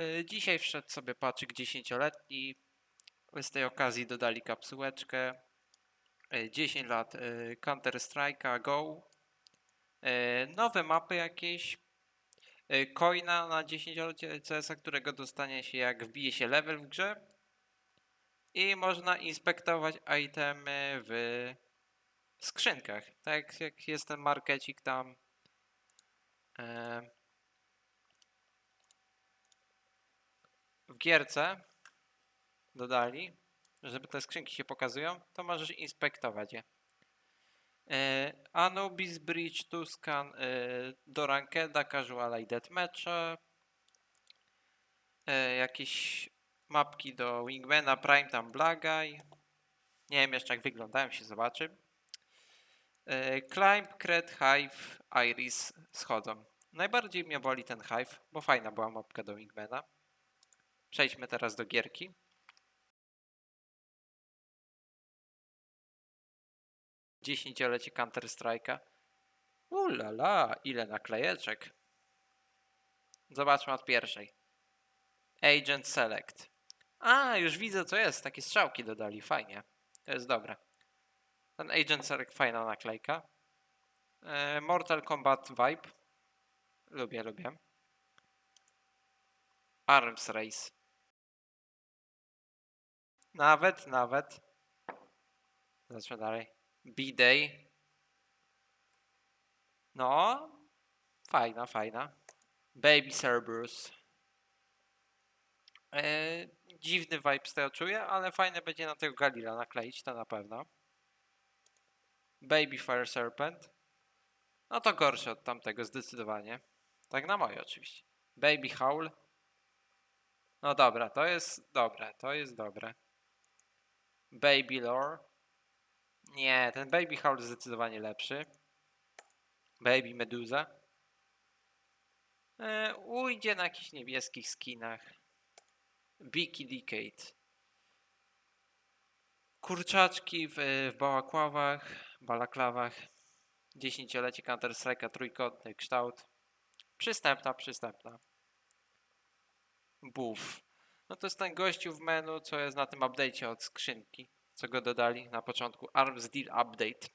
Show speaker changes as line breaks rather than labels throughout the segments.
Y, Dzisiaj wszedł sobie paczyk 10-letni. Z tej okazji dodali kapsułeczkę. Y, 10 lat y, Counter Strike'a Go. Nowe mapy jakieś. Coina na 10-lecie CS-a, którego dostanie się jak wbije się level w grze. I można inspektować itemy w skrzynkach. Tak jak jest ten markecik tam. W gierce dodali, żeby te skrzynki się pokazują, to możesz inspektować je. E, Anubis Bridge, Tuscan e, do Rankeda, Casual i Deathmatcha. E, jakieś mapki do Wingmana, Prime tam Eye. Nie wiem jeszcze jak wyglądają, się zobaczy. Climb, Cred, Hive, Iris schodzą. Najbardziej mnie boli ten Hive, bo fajna była mapka do Wingmana. Przejdźmy teraz do gierki. Dziesięciolecie Counter Strike'a. Ulala, ile naklejeczek. Zobaczmy od pierwszej. Agent Select. A, już widzę co jest. Takie strzałki dodali. Fajnie. To jest dobre. Ten Agent Select fajna naklejka. E, Mortal Kombat Vibe. Lubię, lubię. Arms Race. Nawet, nawet. Zobaczmy dalej. B-Day. No. Fajna, fajna. Baby Cerberus. E, dziwny vibe z tego czuję, ale fajne będzie na tego Galila nakleić, to na pewno. Baby Fire Serpent. No to gorsze od tamtego, zdecydowanie. Tak na moje oczywiście. Baby Howl. No dobra, to jest dobre, to jest dobre. Baby Lore. Nie, ten Baby Howl zdecydowanie lepszy. Baby Meduza. E, ujdzie na jakichś niebieskich skinach. Biki Decade. Kurczaczki w, w bałakławach, balaklawach. Dziesięciolecie Counter Strike'a, trójkątny kształt. Przystępna, przystępna. Buff. No to jest ten gościu w menu, co jest na tym update'cie od skrzynki, co go dodali na początku. Arms Deal Update.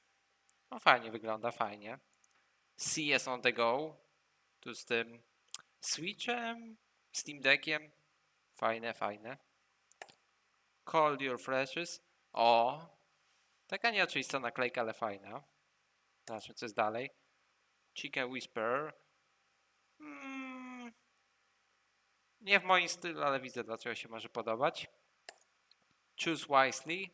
No fajnie wygląda, fajnie. CS on the go. Tu z tym Switchem, Steam Deckiem. Fajne, fajne. Call your flashes. O! Taka nieoczywista naklejka, ale fajna. Zobaczmy, co jest dalej. Chicken Whisperer. Mm, nie w moim stylu, ale widzę, dlaczego się może podobać. Choose wisely.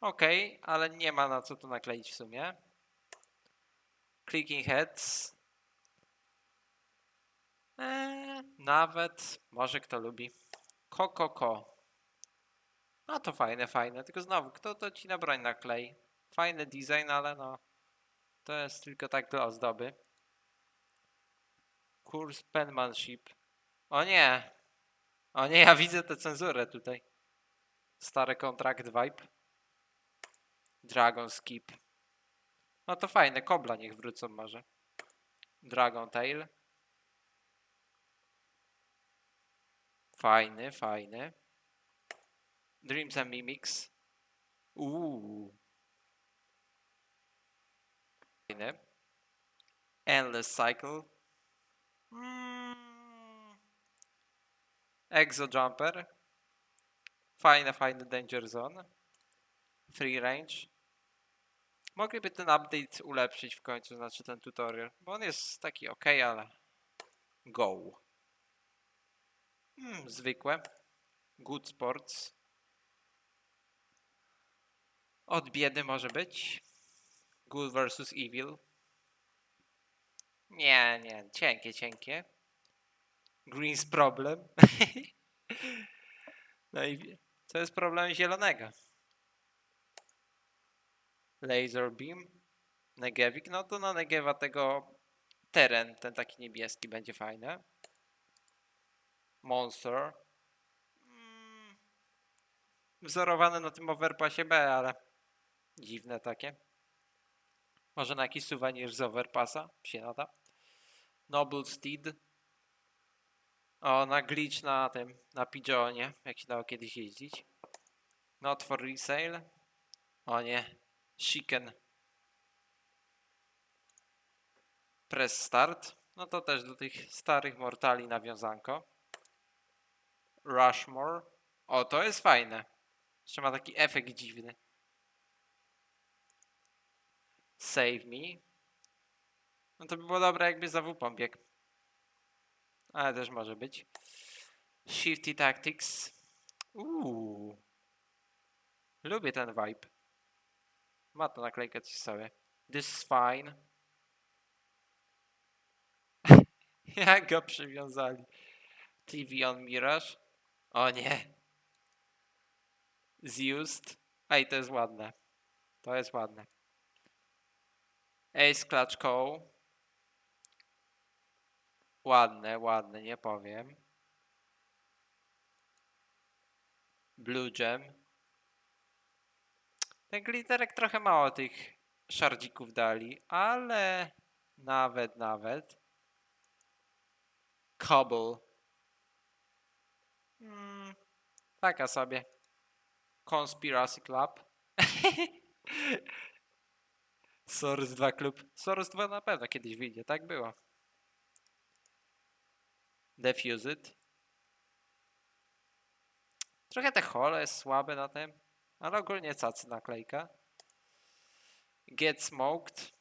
Ok, ale nie ma na co to nakleić w sumie. Clicking heads. Eee, nawet, może kto lubi. Ko, ko, ko. No to fajne, fajne. Tylko znowu, kto to ci na broń naklei? Fajny design, ale no. To jest tylko tak dla ozdoby. Kurs penmanship. O nie! O nie, ja widzę tę cenzurę tutaj. Stary kontrakt vibe. Dragon skip. No to fajne, kobla niech wrócą może. Dragon tail. Fajny, fajny. Dreams and Mimics. Uuu. Fajny. Endless Cycle. Mm. Exo Jumper. Fajne, fajny Danger Zone. Free Range. Mogliby ten update ulepszyć w końcu, znaczy ten tutorial, bo on jest taki ok, ale go. Hmm, zwykłe. Good Sports. Od biedy może być. Good versus Evil. Nie, nie, cienkie, cienkie. Green's problem. no i co jest problem zielonego? Laser Beam. Negewik. No to na Negewa tego teren, ten taki niebieski będzie fajny. Monster. Mm, Wzorowane na tym overpassie B, ale dziwne takie. Może na jakiś suwenir z overpassa się nada. Noble Steed. O, na glitch na tym, na Pigeonie, jak się dało kiedyś jeździć. Not for resale. O nie, chicken. Press start. No to też do tych starych mortali nawiązanko. Rushmore. O, to jest fajne. Jeszcze ma taki efekt dziwny. Save me. No to by było dobre, jakby za WP biegł. Ale też może być. Shifty Tactics. Uuu. Lubię ten vibe. Ma to naklejkę coś sobie. This is fine. Jak go przywiązali. TV on Mirage. O nie. Zused. Ej, to jest ładne. To jest ładne. Ace Clutch Cow. Ładne, ładne, nie powiem. Blue Gem. Ten glitterek trochę mało tych szardzików dali, ale nawet, nawet. Cobble. Mm, taka sobie. Conspiracy Club. Source 2 Club. Source 2 na pewno kiedyś wyjdzie, tak było. Defuse it. Trochę te hole jest słabe na tym, ale ogólnie cacy naklejka. Get smoked.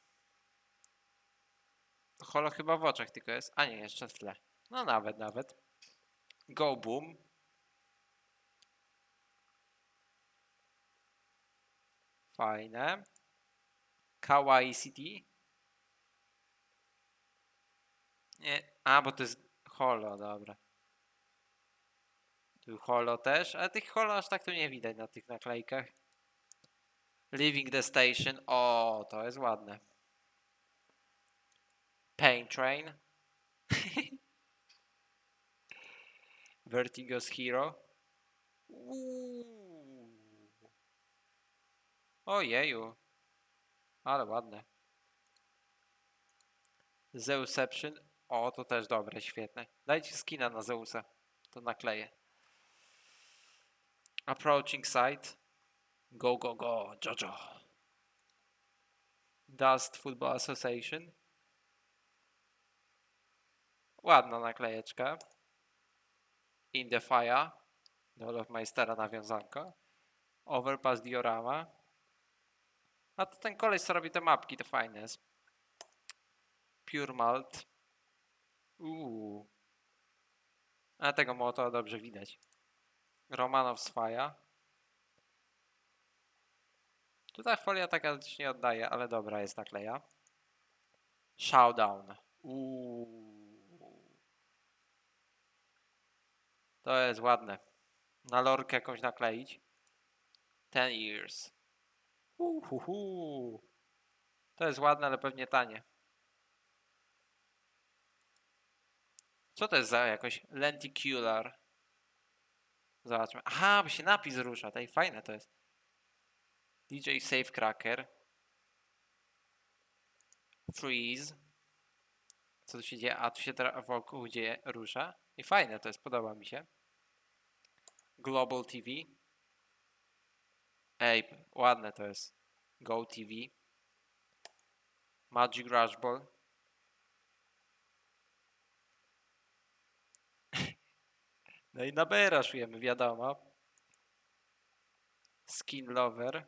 To holo chyba w oczach tylko jest. A nie, jeszcze w tle. No nawet, nawet. Go boom. Fajne. Kawaii City. Nie, a bo to jest holo, dobra. Tu holo też, ale tych holo aż tak tu nie widać na tych naklejkach. Leaving the station. O, to jest ładne. Pain Train. Vertigo's Hero. Uuu. Ojeju. Ale ładne. Zeusception. O, to też dobre, świetne. Dajcie skina na Zeusa. To nakleję. Approaching site. Go, go, go. Jojo. Dust Football Association. Ładna naklejeczka. In the Fire. Do Olofmeistera nawiązanko. Overpass Diorama. A to ten koleś co robi te mapki, to fajne jest. Pure Malt. Uuu. A tego moto dobrze widać. Romanow Swaja. Tutaj folia taka też nie oddaje, ale dobra jest nakleja. Showdown. Uuu. To jest ładne. Na lorkę jakąś nakleić. Ten years. Uhuhu. To jest ładne, ale pewnie tanie. Co to jest za jakoś lenticular? Zobaczmy. Aha, bo się napis rusza. Tej fajne to jest. DJ Safecracker. Freeze. Co tu się dzieje? A tu się wokół dzieje, rusza. I fajne to jest, podoba mi się. Global TV. Ej, ładne to jest. Go TV. Magic Rush Ball. No i na B raszujemy, wiadomo. Skin Lover.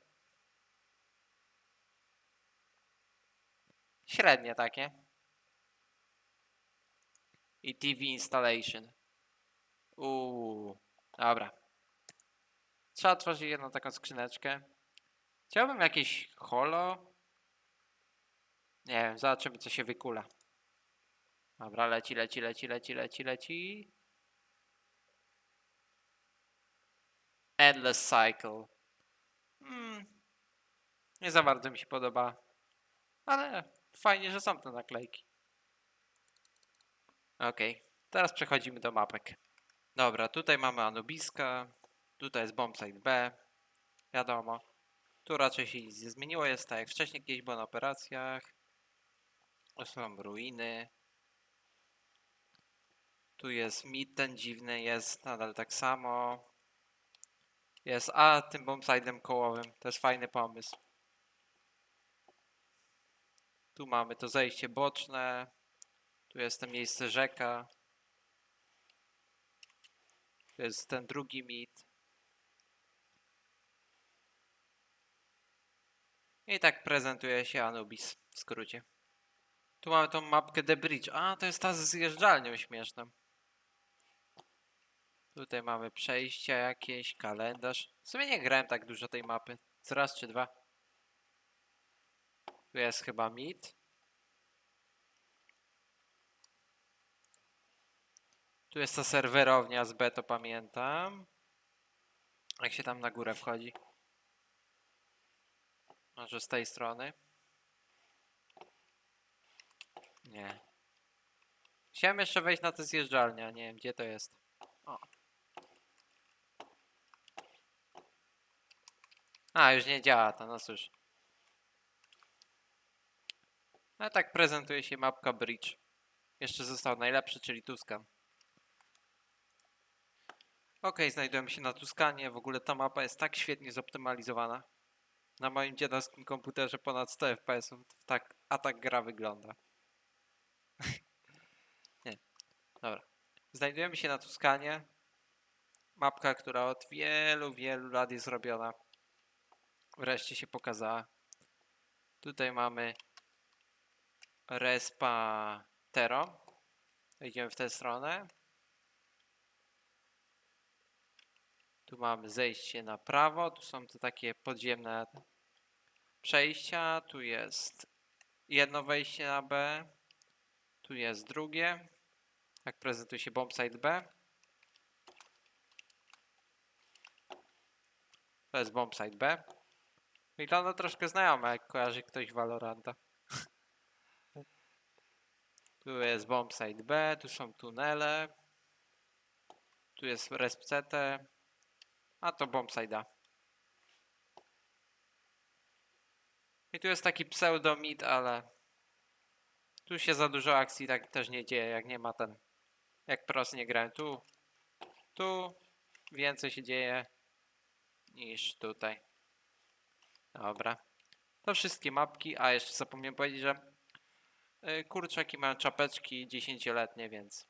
Średnie takie. I TV Installation. Uuu, dobra. Trzeba otworzyć jedną taką skrzyneczkę. Chciałbym jakieś holo. Nie wiem, zobaczymy co się wykula. Dobra, leci, leci, leci, leci, leci, leci. Endless Cycle. Hmm. Nie za bardzo mi się podoba. Ale fajnie, że są te naklejki. Okej, teraz przechodzimy do mapek. Dobra, tutaj mamy Anubiska. Tutaj jest Bombsite B. Wiadomo. Tu raczej się nic nie zmieniło. Jest tak jak wcześniej kiedyś było na operacjach. To są ruiny. Tu jest mid ten dziwny, jest nadal tak samo. Jest A tym bombsidem kołowym. Jest fajny pomysł. Tu mamy to zejście boczne. Tu jest to miejsce rzeka. Tu jest ten drugi mit. I tak prezentuje się Anubis w skrócie. Tu mamy tą mapkę The Bridge. A, to jest ta z zjeżdżalnią śmieszną. Tutaj mamy przejścia jakieś, kalendarz. W sumie nie grałem tak dużo tej mapy. Co raz czy dwa. Tu jest chyba mit. Tu jest ta serwerownia z B, to pamiętam. Jak się tam na górę wchodzi. Może z tej strony? Nie. Chciałem jeszcze wejść na tę zjeżdżalnię, nie wiem gdzie to jest. A, już nie działa to, no cóż. A tak prezentuje się mapka Bridge. Jeszcze został najlepszy, czyli Tuscan. Ok, znajdujemy się na Tuskanie. W ogóle ta mapa jest tak świetnie zoptymalizowana. Na moim dziadowskim komputerze ponad 100 fps, tak, a tak gra wygląda. Nie, dobra. Znajdujemy się na Tuskanie. Mapka, która od wielu, wielu lat jest robiona. Wreszcie się pokazała. Tutaj mamy Respa Tero. Idziemy w tę stronę. Tu mamy zejście na prawo. Tu są te takie podziemne przejścia. Tu jest jedno wejście na B. Tu jest drugie. Tak prezentuje się bombsite B. To jest bombsite B. Wygląda troszkę znajomo, jak kojarzy ktoś Valoranta. Tu jest bombsite B, tu są tunele. Tu jest resp CT. A to bombsite A. I tu jest taki pseudo mid, ale tu się za dużo akcji tak też nie dzieje, jak nie ma ten. Jak pros nie grałem. Tu, tu więcej się dzieje niż tutaj. Dobra. To wszystkie mapki, a jeszcze zapomniałem powiedzieć, że y, kurczaki mają czapeczki 10-letnie, więc